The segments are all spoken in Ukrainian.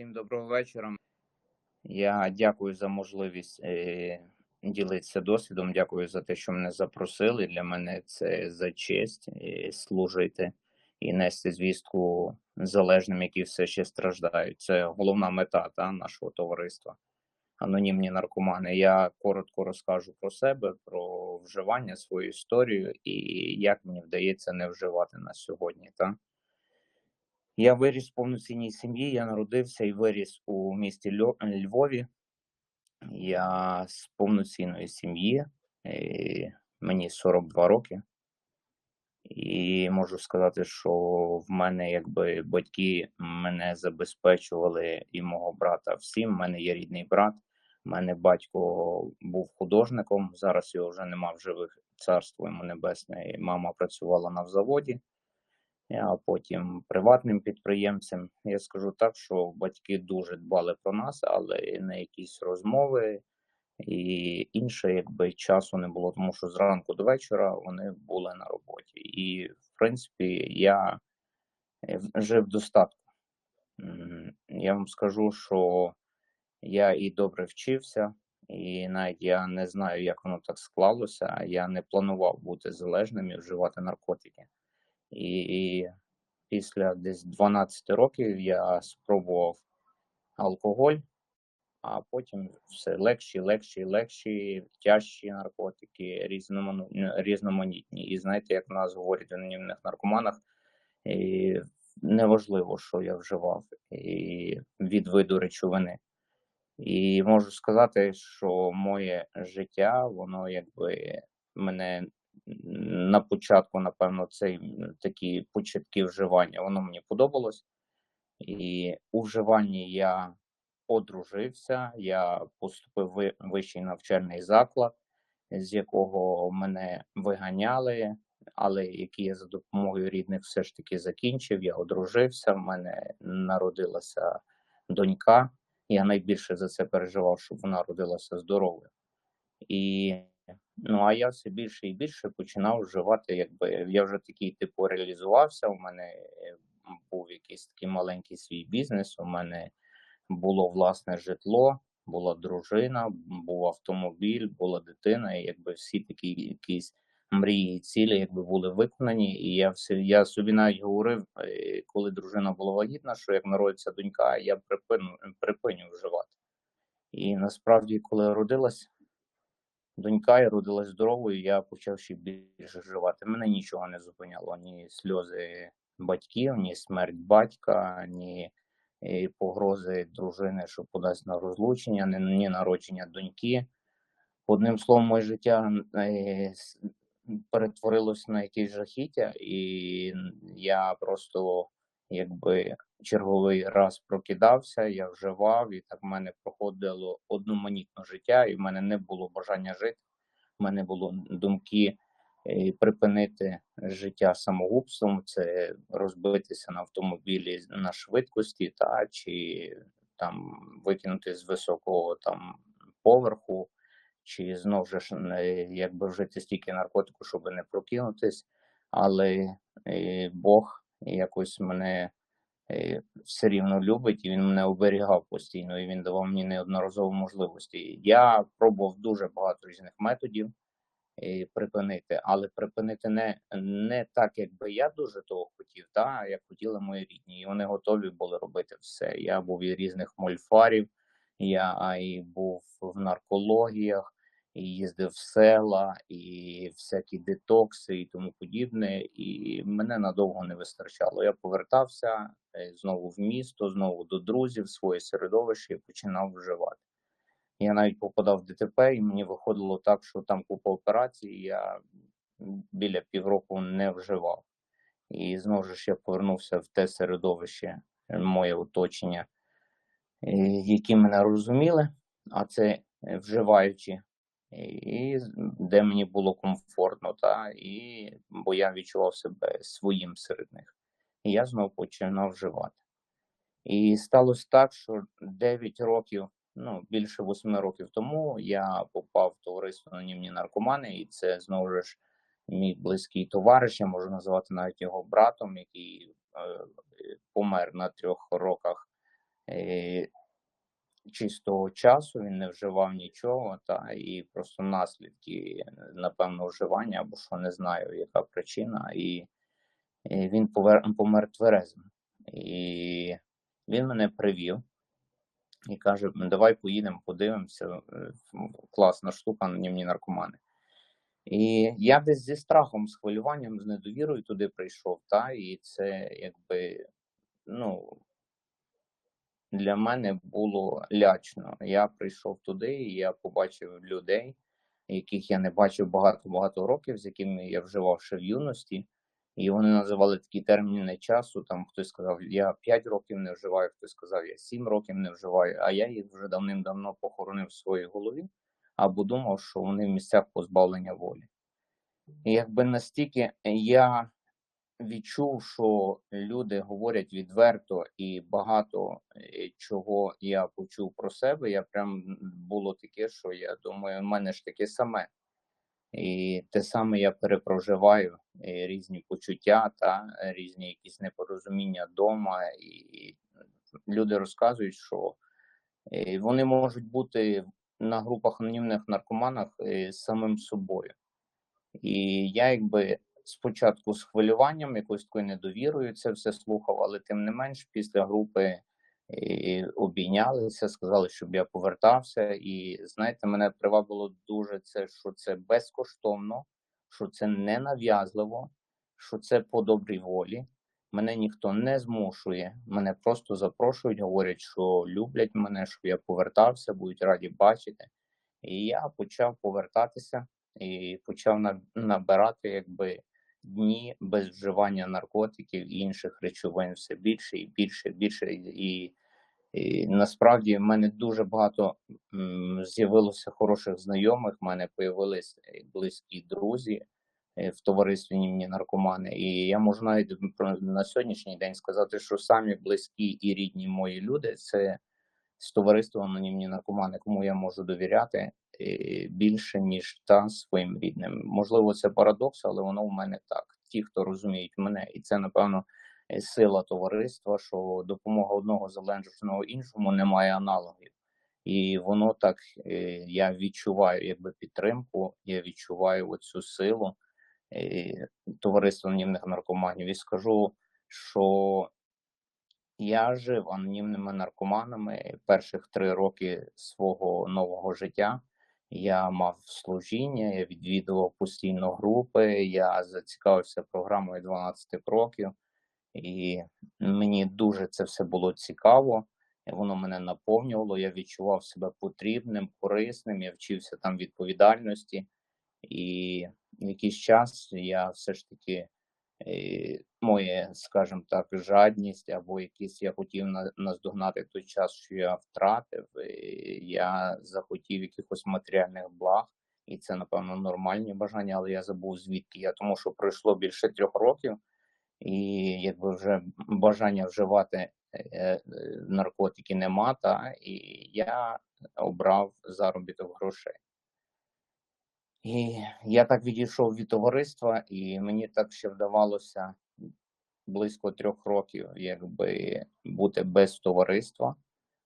Всім доброго вечора. Я дякую за можливість е, ділитися досвідом. Дякую за те, що мене запросили. Для мене це за честь е, служити і нести звістку залежним, які все ще страждають. Це головна мета та, нашого товариства. Анонімні наркомани. Я коротко розкажу про себе, про вживання, свою історію і як мені вдається не вживати на сьогодні. Та? Я виріс в повноцінній сім'ї. Я народився і виріс у місті Львові. Я з повноцінної сім'ї, мені 42 роки. І можу сказати, що в мене якби батьки мене забезпечували і мого брата всім. У мене є рідний брат. У мене батько був художником. Зараз його вже нема в живих. Царство йому небесне. Мама працювала на заводі, а потім приватним підприємцем. Я скажу так, що батьки дуже дбали про нас, але на якісь розмови і інше, якби часу не було, тому що зранку до вечора вони були на роботі. І в принципі я е, жив в достатку. Я вам скажу, що я і добре вчився, і навіть я не знаю, як воно так склалося. Я не планував бути залежним і вживати наркотики. І, і після десь 12 років я спробував алкоголь, а потім все легші, легші, легші, тяжчі наркотики, різноманітні. І знаєте, як в нас говорять в анонімних наркоманах, і неважливо, що я вживав і від виду речовини. І можу сказати, що моє життя, воно якби мене на початку, напевно, цей такі початки вживання, воно мені подобалось. І у вживанні я одружився, я поступив в вищий навчальний заклад, з якого мене виганяли, але який я за допомогою рідних все ж таки закінчив. Я одружився, в мене народилася донька. Я найбільше за це переживав, щоб вона родилася здоровою. І ну а я все більше і більше починав вживати, якби я вже такий типу реалізувався. У мене е, був якийсь такий маленький свій бізнес. У мене було власне житло, була дружина, був автомобіль, була дитина, і якби всі такі якісь мрії і цілі, якби були виконані. І я все я собі навіть говорив, е, коли дружина була вагітна, що як народиться донька, я припину припиню вживати. І насправді, коли родилась донька, я родилась здоровою, я почав ще більше вживати. Мене нічого не зупиняло, ні сльози батьків, ні смерть батька, ні е, погрози дружини, що подасть на розлучення, ні, ні народження доньки. Одним словом, моє життя е, перетворилось на якесь жахіття, і я просто якби черговий раз прокидався, я вживав, і так в мене проходило одноманітне життя, і в мене не було бажання жити. В мене було думки е, припинити життя самогубством, це розбитися на автомобілі на швидкості, та чи там викинути з високого там поверху, чи знову ж е, якби вжити стільки наркотику, щоб не прокинутись. Але е, Якось мене е, все рівно любить, і він мене оберігав постійно, і він давав мені неодноразові можливості. Я пробував дуже багато різних методів е, припинити, але припинити не, не так, якби я дуже того хотів, та як хотіли мої рідні. І вони готові були робити все. Я був і різних мольфарів, я і був в наркологіях, і їздив в села, і всякі детокси, і тому подібне. І мене надовго не вистачало. Я повертався е, знову в місто, знову до друзів, своє середовище і починав вживати. Я навіть попадав в ДТП, і мені виходило так, що там купа операцій, я біля півроку не вживав. І знову ж я повернувся в те середовище, е, моє оточення, е, які мене розуміли, а це вживаючи, і де мені було комфортно, та, і, бо я відчував себе своїм серед них. І я знову починав вживати. І сталося так, що 9 років, ну більше 8 років тому я попав в товариство анонімні наркомани, і це знову ж мій близький товариш, я можу називати навіть його братом, який е, помер на трьох роках е, чистого часу, він не вживав нічого, та і просто наслідки, напевно, вживання, або що не знаю, яка причина, і, і він повер, помер тверезим. І він мене привів і каже: давай поїдемо, подивимося. е, Класна штука, анонімні наркомани. І я десь зі страхом, з хвилюванням, з недовірою туди прийшов, та і це якби ну для мене було лячно. Я прийшов туди, і я побачив людей, яких я не бачив багато-багато років, з якими я вживав ще в юності. І вони називали такі терміни часу. Там хтось сказав, я 5 років не вживаю, хтось сказав, я 7 років не вживаю, а я їх вже давним-давно похоронив в своїй голові, або думав, що вони в місцях позбавлення волі. І якби настільки я відчув, що люди говорять відверто і багато е, чого я почув про себе, я прям було таке, що я думаю, в мене ж таке саме. І те саме я перепроживаю і різні почуття та різні якісь непорозуміння вдома. І люди розказують, що е, вони можуть бути на групах анонімних наркоманах е, самим собою. І я якби спочатку з хвилюванням, якоюсь такою недовірою це все слухав, але тим не менш, після групи і обійнялися, сказали, щоб я повертався. І знаєте, мене привабило дуже це, що це безкоштовно, що це не нав'язливо, що це по добрій волі. Мене ніхто не змушує, мене просто запрошують, говорять, що люблять мене, щоб я повертався, будуть раді бачити. І я почав повертатися і почав набирати якби дні без вживання наркотиків і інших речовин все більше і більше, більше. І, і насправді в мене дуже багато з'явилося хороших знайомих. в мене появились е, близькі друзі е, в товаристві німні наркомани. І я можу навіть на сьогоднішній день сказати, що самі близькі і рідні мої люди це з товариства анонімні наркомани, кому я можу довіряти більше ніж та своїм рідним. Можливо, це парадокс, але воно в мене так. Ті, хто розуміють мене, і це напевно е, сила товариства, що допомога одного залежного іншому не має аналогів. І воно так е, я відчуваю, якби підтримку, я відчуваю оцю силу е, товариства анонімних наркоманів. І скажу, що я жив анонімними наркоманами перших три роки свого нового життя. Я мав служіння, я відвідував постійно групи, я зацікавився програмою 12 років, і мені дуже це все було цікаво. Воно мене наповнювало. Я відчував себе потрібним, корисним. Я вчився там відповідальності, і якийсь час я все ж таки моє, скажімо так, жадність або якийсь я хотів на- наздогнати той час, що я втратив. е, Я захотів якихось матеріальних благ, і це, напевно, нормальні бажання, але я забув звідки я, тому що пройшло більше трьох років, і якби вже бажання вживати е, е, наркотики нема, та і я обрав заробіток грошей. І я так відійшов від товариства, і мені так ще вдавалося близько трьох років, якби бути без товариства,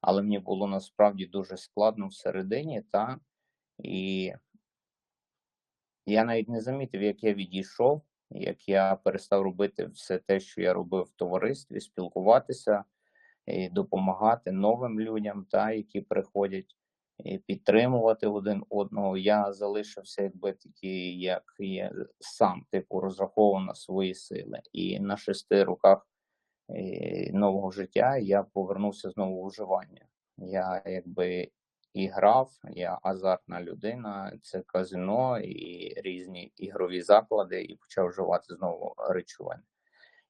але мені було насправді дуже складно всередині, та і я навіть не замітив, як я відійшов, як я перестав робити все те, що я робив в товаристві, спілкуватися, і допомагати новим людям, та які приходять підтримувати один одного. Я залишився якби такий, як є сам, типу, розраховував на свої сили. І на шести роках е, нового життя я повернувся знову в вживання. Я якби і грав, я азартна людина, це казино і різні ігрові заклади, і почав вживати знову речовини.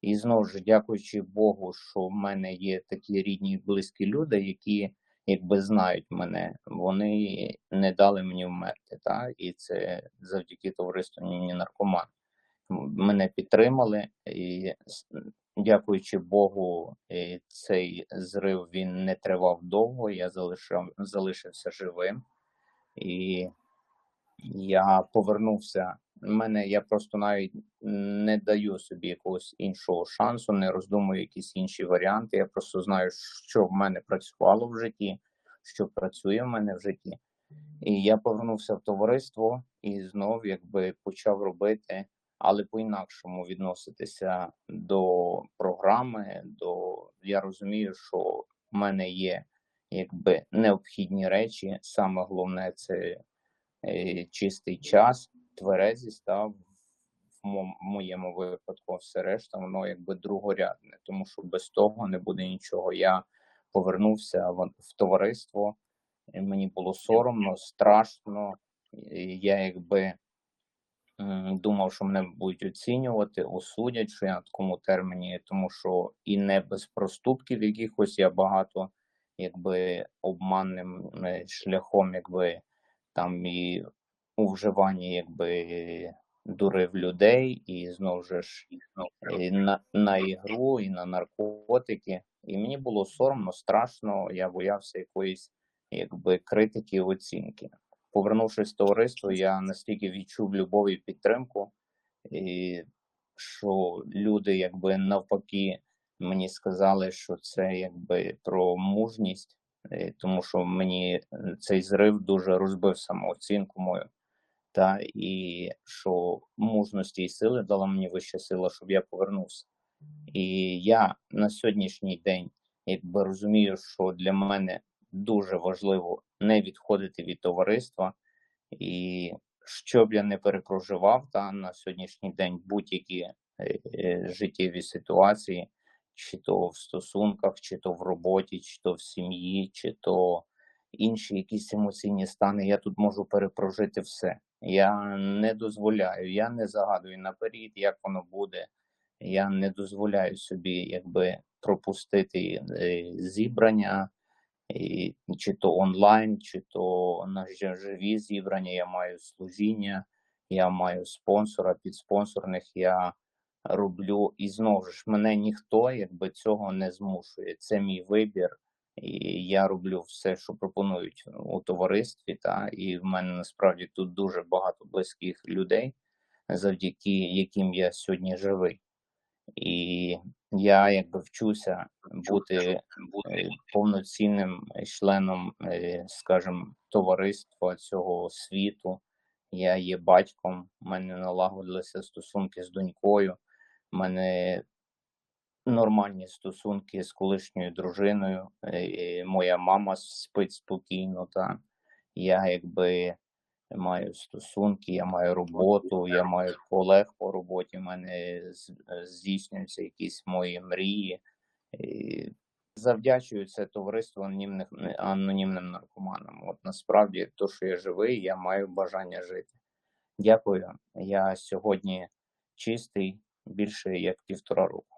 І знову ж дякуючи Богу, що в мене є такі рідні і близькі люди, які якби знають мене, вони не дали мені вмерти. Та? І це завдяки товариству «Німні наркоман. Мене підтримали, і дякуючи Богу, цей зрив він не тривав довго. Я залишав, залишився живим. І Я повернувся. У мене я просто навіть не даю собі якогось іншого шансу, не роздумую якісь інші варіанти. Я просто знаю, що в мене працювало в житті, що працює в мене в житті. І я повернувся в товариство і знов якби почав робити, але по-інакшому відноситися до програми. До я розумію, що в мене є якби необхідні речі. Саме головне це е, чистий час, тверезість та в моєму випадку все решта, воно якби другорядне, тому що без того не буде нічого. Я повернувся в, товариство, і мені було соромно, страшно. і Я якби думав, що мене будуть оцінювати, осудять, що я на такому терміні, тому що і не без проступків якихось я багато, якби обманним е, шляхом, якби там і у вживанні, якби дурив людей, і знову ж і на, на ігру, і на наркотики. І мені було соромно, страшно. Я боявся якоїсь якби критики, оцінки. Повернувшись в товариство, я настільки відчув любов і підтримку, і що люди, якби навпаки, мені сказали, що це якби про мужність, е, тому що мені е, цей зрив дуже розбив самооцінку мою. Та і що мужності і сили дала мені вища сила, щоб я повернувся. І я на сьогоднішній день якби розумію, що для мене дуже важливо не відходити від товариства, і що б я не перепроживав та на сьогоднішній день будь-які е, е, життєві ситуації, чи то в стосунках, чи то в роботі, чи то в сім'ї, чи то інші якісь емоційні стани, я тут можу перепрожити все. Я не дозволяю, я не загадую наперед, як воно буде. Я не дозволяю собі якби пропустити е, зібрання, чи то онлайн, чи то на живі зібрання. Я маю служіння, я маю спонсора, підспонсорних. Я роблю і знову ж мене ніхто якби цього не змушує. Це мій вибір, і я роблю все, що пропонують у товаристві. Та і в мене насправді тут дуже багато близьких людей, завдяки яким я сьогодні живий. І я якби вчуся бути е, повноцінним членом, е, скажімо, товариства цього світу. Я є батьком, в мене налагодилися стосунки з донькою, в мене нормальні стосунки з колишньою дружиною. е, і Моя мама спить спокійно, та я якби маю стосунки, я маю роботу, я маю колег по роботі, в мене е, здійснюються якісь мої мрії. І завдячую це товариству анонімних анонімним наркоманам. От насправді, то, що я живий, я маю бажання жити. Дякую. Я сьогодні чистий більше як півтора року.